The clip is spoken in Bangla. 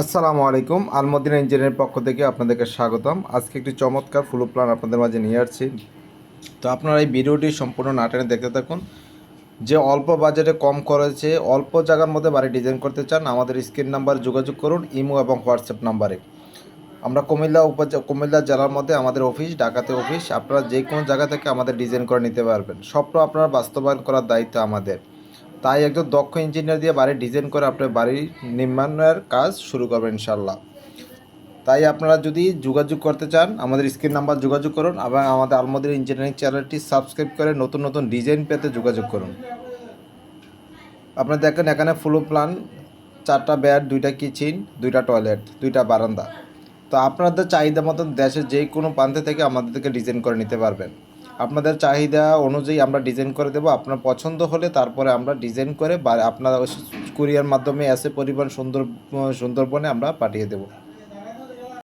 আসসালামু আলাইকুম, আলমদিনা ইঞ্জিনিয়ারের পক্ষ থেকে আপনাদেরকে স্বাগতম। আজকে একটি চমৎকার ফুল প্ল্যান আপনাদের মাঝে নিয়ে আসছি। তো আপনারা এই ভিডিওটি সম্পূর্ণ না টেনে দেখতে থাকুন। যে অল্প বাজেটে কম খরচে অল্প জায়গার মধ্যে বাড়ি ডিজাইন করতে চান, আমাদের স্ক্রিন নাম্বার যোগাযোগ করুন, ইমো এবং হোয়াটসঅ্যাপ নাম্বারে। আমরা কুমিল্লা উপ কুমিল্লা জেলার মধ্যে আমাদের অফিস ঢাকাতে অফিস আপনারা যে কোনো জায়গা থেকে আমাদের ডিজাইন করে নিতে পারবেন। সবটা আপনারা বাস্তবায়ন করার দায়িত্ব আমাদের। তাই একজন দক্ষ ইঞ্জিনিয়ার দিয়ে বাড়ি ডিজাইন করে আপনার বাড়ি নির্মাণের কাজ শুরু করবেন ইনশাল্লাহ তাই আপনারা যদি যোগাযোগ করতে চান, আমাদের স্ক্রিন নাম্বার যোগাযোগ করুন এবং আমাদের আলমদির ইঞ্জিনিয়ারিং চ্যানেলটি সাবস্ক্রাইব করে নতুন নতুন ডিজাইন পেতে যোগাযোগ করুন। আপনারা দেখেন এখানে ফুল প্ল্যান চারটা বেড দুইটা কিচেন দুইটা টয়লেট দুইটা বারান্দা। তো আপনাদের চাহিদা মতন দেশের যে কোনো প্রান্তে থেকে আমাদের থেকে ডিজাইন করে নিতে পারবেন। আপনাদের চাহিদা অনুযায়ী আমরা ডিজাইন করে দেবো। আপনার পছন্দ হলে তারপরে আমরা ডিজাইন করে বা আপনার কুরিয়ার মাধ্যমে এসে পরিবার সুন্দর সুন্দরবনে আমরা পাঠিয়ে দেবো।